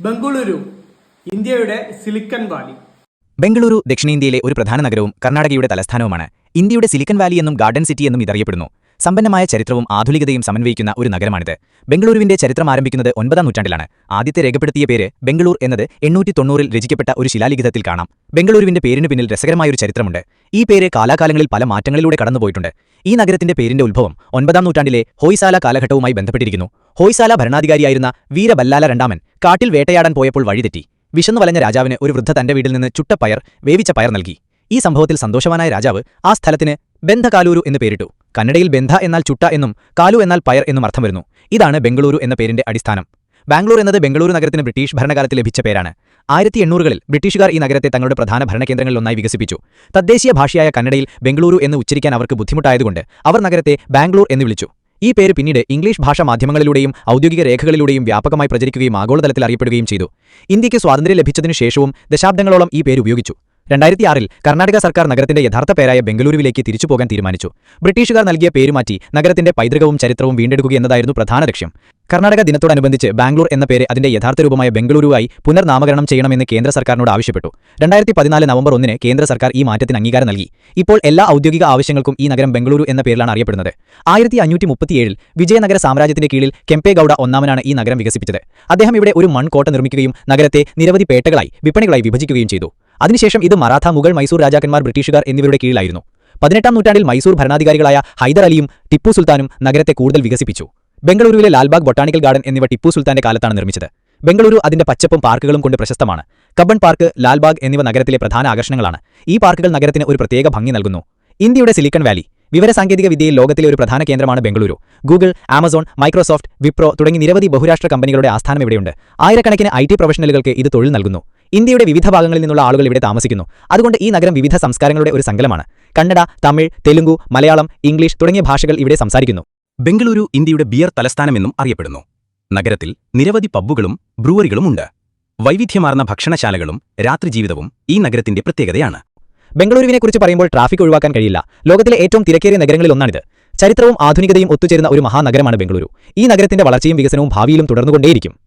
ബംഗളൂരു ഇന്ത്യയുടെ silicon Valley. Bengaluru ദക്ഷിണേന്ത്യയിലെ ഒരു പ്രധാന നഗരവും കർണാടകയുടെ തലസ്ഥാനവുമാണ്. ഇന്ത്യയുടെ സിലിക്കൺ വാലി എന്നും ഗാർഡൻ സിറ്റി എന്നും ഇതറിയപ്പെടുന്നു. സമ്പന്നമായ ചരിത്രവും ആധുനികതയും സമന്വയിക്കുന്ന ഒരു നഗരമാണിത്. ബംഗളൂരുവിന്റെ ചരിത്രം ആരംഭിക്കുന്നത് ഒൻപതാം നൂറ്റാണ്ടിലാണ്. ആദ്യത്തെ രേഖപ്പെടുത്തിയ പേര് ബംഗളൂർ എന്നത് എണ്ണൂറ്റി തൊണ്ണൂറിൽ രചിക്കപ്പെട്ട ഒരു ശിലാലിഖിതത്തിൽ കാണാം. ബംഗളൂരുവിന്റെ പേരിന് പിന്നിൽ രസകരമായൊരു ചരിത്രമുണ്ട്. ഈ പേര് കാലാകാലങ്ങളിൽ പല മാറ്റങ്ങളിലൂടെ കടന്നുപോയിട്ടുണ്ട്. ഈ നഗരത്തിന്റെ പേരിന്റെ ഉത്ഭവം ഒൻപതാം നൂറ്റാണ്ടിലെ ഹോയ്സാല കാലഘട്ടവുമായി ബന്ധപ്പെട്ടിരിക്കുന്നു. ഹോയ്സാല ഭരണാധികാരിയായിരുന്ന വീരബല്ലാല രണ്ടാമൻ കാട്ടിൽ വേട്ടയാടാൻ പോയപ്പോൾ വഴിതെറ്റി. വിശന്നു വലഞ്ഞ രാജാവിന് ഒരു വൃദ്ധ തന്റെ വീട്ടിൽ നിന്ന് ചുട്ട പയർ വേവിച്ച പയർ നൽകി. ഈ സംഭവത്തിൽ സന്തോഷവാനായ രാജാവ് ആ സ്ഥലത്തിന് ബന്ധകാലൂരു എന്ന് പേരിട്ടു. കന്നഡയിൽ ബന്ധ എന്നാൽ ചുട്ട എന്നും കാലു എന്നാൽ പയർ എന്നും അർത്ഥം വരുന്നു. ഇതാണ് ബംഗളൂരു എന്ന പേരിന്റെ അടിസ്ഥാനം. ബാംഗ്ലൂർ എന്നത് ബംഗളൂരു നഗരത്തിന് ബ്രിട്ടീഷ് ഭരണകാലത്ത് ലഭിച്ച പേരാണ്. ആയിരത്തി എണ്ണൂറുകളിൽ ബ്രിട്ടീഷുകാർ ഈ നഗരത്തെ തങ്ങളുടെ പ്രധാന ഭരണകേന്ദ്രങ്ങളിലൊന്നായി വികസിപ്പിച്ചു. തദ്ദേശീയ ഭാഷയായ കന്നഡയിൽ ബംഗളൂരു എന്ന് ഉച്ചരിക്കാൻ അവർക്ക് ബുദ്ധിമുട്ടായതുകൊണ്ട് അവർ നഗരത്തെ ബാംഗ്ലൂർ എന്ന് വിളിച്ചു. ഈ പേര് പിന്നീട് ഇംഗ്ലീഷ് ഭാഷാ മാധ്യമങ്ങളിലൂടെയും ഔദ്യോഗിക രേഖകളിലൂടെയും വ്യാപകമായി പ്രചരിക്കുകയും ആഗോളതലത്തിൽ അറിയപ്പെടുകയും ചെയ്തു. ഇന്ത്യയ്ക്ക് സ്വാതന്ത്ര്യം ലഭിച്ചതിനു ശേഷവും ദശാബ്ദങ്ങളോളം ഈ പേര് ഉപയോഗിച്ചു. രണ്ടായിരത്തി ആറിൽ കർണാടക സർക്കാർ നഗരത്തിന്റെ യഥാർത്ഥ പേരായ ബംഗളൂരുവിലേക്ക് തിരിച്ചുപോകാൻ തീരുമാനിച്ചു. ബ്രിട്ടീഷുകാർ നൽകിയ പേരുമാറ്റി നഗരത്തിന്റെ പൈതൃകവും ചരിത്രവും വീണ്ടെടുക്കുക എന്നതായിരുന്നു പ്രധാന ലക്ഷ്യം. കർണാടക ദിനത്തോടനുബന്ധിച്ച് ബാംഗ്ലൂർ എന്ന പേര് അതിന്റെ യഥാർത്ഥ രൂപമായ ബംഗളൂരുവായി പുനർനാമകരണം ചെയ്യണമെന്ന് കേന്ദ്ര സർക്കാരിനോട് ആവശ്യപ്പെട്ടു. രണ്ടായിരത്തി പതിനാല് നവംബർ ഒന്നിന് കേന്ദ്ര സർക്കാർ ഈ മാറ്റത്തിന് അംഗീകാരം നൽകി. ഇപ്പോൾ എല്ലാ ഔദ്യോഗിക ആവശ്യങ്ങൾക്കും ഈ നഗരം ബംഗളൂരു എന്ന പേരിലാണ് അറിയപ്പെടുന്നത്. ആയിരത്തി അഞ്ഞൂറ്റി മുപ്പത്തിയേഴിൽ വിജയനഗര സാമ്രാജ്യത്തിന്റെ കീഴിൽ കെംപേഗൌഡ ഒന്നാമനാണ് ഈ നഗരം വികസിപ്പിച്ചത്. അദ്ദേഹം ഇവിടെ ഒരു മൺകോട്ട നിർമ്മിക്കുകയും നഗരത്തെ നിരവധി പേട്ടകളായി വിപണികളായി വിഭജിക്കുകയും ചെയ്തു. അതിനുശേഷം ഇത് മറാഠ മുഗൾ മൈസൂർ രാജാക്കന്മാർ ബ്രിട്ടീഷുകാർ എന്നിവരുടെ കീഴിലായിരുന്നു. പതിനെട്ടാം നൂറ്റാണ്ടിൽ മൈസൂർ ഭരണാധികാരികളായ ഹൈദർ അലിയും ടിപ്പു സുൽത്താനും നഗരത്തെ കൂടുതൽ വികസിപ്പിച്ചു. ബംഗളൂരുവിലെ ലാൽബാഗ് ബൊട്ടാണിക്കൽ ഗാർഡൻ എന്നിവ ടിപ്പു സുൽത്താന്റെ കാലത്താണ് നിർമ്മിച്ചത്. ബംഗളൂരു അതിന്റെ പച്ചപ്പും പാർക്കുകളും കൊണ്ട് പ്രശസ്തമാണ്. കബൺ പാർക്ക് ലാൽബാഗ് എന്നിവ നഗരത്തിലെ പ്രധാന ആകർഷണങ്ങളാണ്. ഈ പാർക്കുകൾ നഗരത്തിന് ഒരു പ്രത്യേക ഭംഗി നൽകുന്നു. ഇന്ത്യയുടെ സിലിക്കൺ വാലി വിവരസാങ്കേതിക വിദ്യയിൽ ലോകത്തിലെ ഒരു പ്രധാന കേന്ദ്രമാണ് Bengaluru. Google Amazon Microsoft Wipro തുടങ്ങി നിരവധി ബഹുരാഷ്ട്ര കമ്പനികളുടെ ആസ്ഥാനം ഇവിടെയുണ്ട്. ആയിരക്കണക്കിന് ഐ പ്രൊഫഷണലുകൾക്ക് ഇത് തൊഴിൽ നൽകുന്നു. ഇന്ത്യയുടെ വിവിധ ഭാഗങ്ങളിൽ നിന്നുള്ള ആളുകൾ ഇവിടെ താമസിക്കുന്നു. അതുകൊണ്ട് ഈ നഗരം വിവിധ സംസ്കാരങ്ങളുടെ ഒരു സങ്കലമാണ് കന്നഡ തമിഴ് തെലുങ്കു മലയാളം ഇംഗ്ലീഷ് തുടങ്ങിയ ഭാഷകൾ ഇവിടെ സംസാരിക്കുന്നു. ബംഗളൂരു ഇന്ത്യയുടെ ബിയർ തലസ്ഥാനമെന്നും അറിയപ്പെടുന്നു. നഗരത്തിൽ നിരവധി പബ്ബുകളും ബ്രൂവറികളും ബ്രൂവറികളുമുണ്ട് വൈവിധ്യമാർന്ന ഭക്ഷണശാലകളും രാത്രിജീവിതവും ഈ നഗരത്തിന്റെ പ്രത്യേകതയാണ്. ബംഗളൂരുവിനെക്കുറിച്ച് പറയുമ്പോൾ ട്രാഫിക് ഒഴിവാക്കാൻ കഴിയില്ല. ലോകത്തിലെ ഏറ്റവും തിരക്കേറിയ നഗരങ്ങളിൽ ഒന്നാണിത്. ചരിത്രവും ആധുനികതയും ഒത്തുചേരുന്ന ഒരു മഹാനഗരമാണ് ബംഗളൂരു. ഈ നഗരത്തിന്റെ വളർച്ചയും വികസനവും ഭാവിയിലും തുടർന്നുകൊണ്ടേയിരിക്കും.